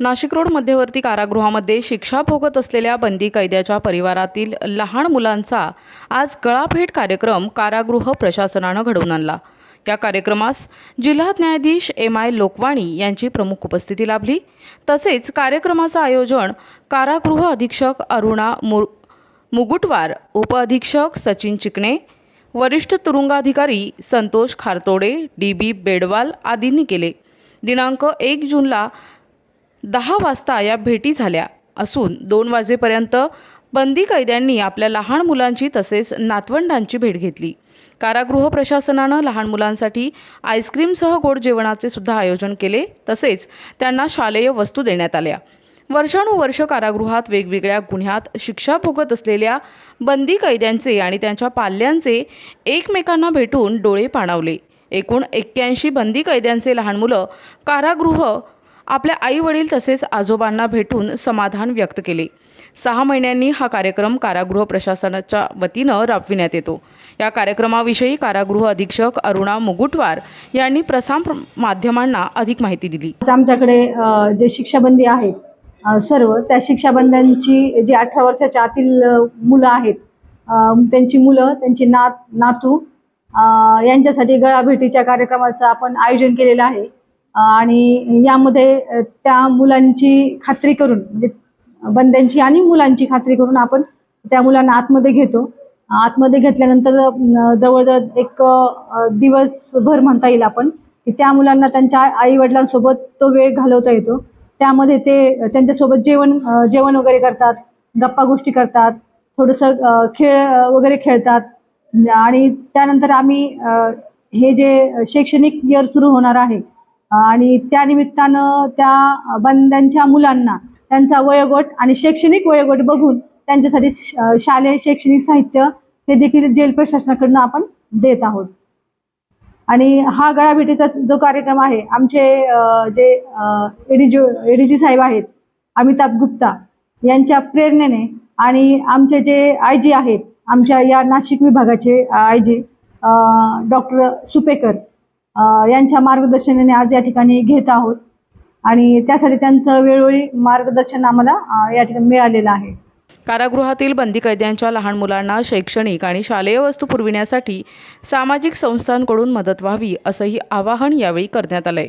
Nashik road मध्यवर्ती कारागृहामध्ये शिक्षा भोगत असलेल्या बंदी कैद्याच्या परिवारातील लहान मुलांचा आज गळाभेट कार्यक्रम कारागृह प्रशासनानं घडवून आणला. या कार्यक्रमास जिल्हा न्यायाधीश एम आय लोकवाणी यांची प्रमुख उपस्थिती लाभली. तसेच कार्यक्रमाचं आयोजन कारागृह अधीक्षक अरुणा मु मुगुटवार उपअधीक्षक सचिन चिकणे वरिष्ठ तुरुंगाधिकारी संतोष खारतोडे डी बी बेडवाल आदींनी केले. दिनांक एक जूनला दहा वाजता या भेटी झाल्या. असून दोन वाजेपर्यंत बंदी कैद्यांनी आपल्या लहान मुलांची तसेच नातवंडांची भेट घेतली. कारागृह प्रशासनानं लहान मुलांसाठी आईस्क्रीमसह गोड जेवणाचे सुद्धा आयोजन केले. तसेच त्यांना शालेय वस्तू देण्यात आल्या. वर्षानुवर्ष कारागृहात वेगवेगळ्या गुन्ह्यात शिक्षा भोगत असलेल्या बंदी कैद्यांचे आणि त्यांच्या पाल्यांचे एकमेकांना भेटून डोळे पाणावले. एकूण एक्क्याऐंशी बंदी कैद्यांचे लहान मुलं कारागृह आपल्या आई वडील तसेच आजोबांना भेटून समाधान व्यक्त केले. सहा महिन्यांनी हा कार्यक्रम कारागृह प्रशासनाच्या वतीनं राबविण्यात येतो. या कार्यक्रमाविषयी कारागृह अधीक्षक अरुणा मुगुटवार यांनी प्रसार माध्यमांना अधिक माहिती दिली. आज आमच्याकडे जे शिक्षाबंदी आहेत सर्व त्या शिक्षाबंद्यांची जी अठरा वर्षाच्या आतील मुलं आहेत त्यांची मुलं त्यांची नात नातू यांच्यासाठी गळाभेटीच्या कार्यक्रमाचं आपण आयोजन केलेलं आहे. आणि यामध्ये त्या मुलांची खात्री करून म्हणजे बंद्यांची आणि मुलांची खात्री करून आपण त्या मुलांना आतमध्ये घेतो. आतमध्ये घेतल्यानंतर जवळजवळ एक दिवसभर म्हणता येईल आपण की त्या मुलांना त्यांच्या आई वडिलांसोबत तो वेळ घालवता येतो. त्यामध्ये ते त्यांच्यासोबत जेवण जेवण वगैरे करतात गप्पा गोष्टी करतात थोडंसं खेळ वगैरे खेळतात. आणि त्यानंतर आम्ही हे जे शैक्षणिक इयर सुरू होणार आहे आणि त्या निमित्तानं त्या बंद्यांच्या मुलांना त्यांचा वयोगट आणि शैक्षणिक वयोगट बघून त्यांच्यासाठी शालेय शैक्षणिक साहित्य हे देखील जेल प्रशासनाकडनं आपण देत आहोत. आणि हा गळाभेटीचा जो कार्यक्रम आहे आमचे जे एडीजी एडीजी साहेब आहेत अमिताभ गुप्ता यांच्या प्रेरणेने आणि आमचे जे आय जी आहेत आमच्या या नाशिक विभागाचे आय जी डॉक्टर सुपेकर यांच्या मार्गदर्शनाने आज या ठिकाणी घेत आहोत. आणि त्यासाठी त्यांचं वेळोवेळी मार्गदर्शन आम्हाला या ठिकाणी मिळालेलं आहे. कारागृहातील बंदी कैद्यांच्या लहान मुलांना शैक्षणिक आणि शालेय वस्तू पुरविण्यासाठी सामाजिक संस्थांकडून मदत व्हावी असंही आवाहन यावेळी करण्यात आलं आहे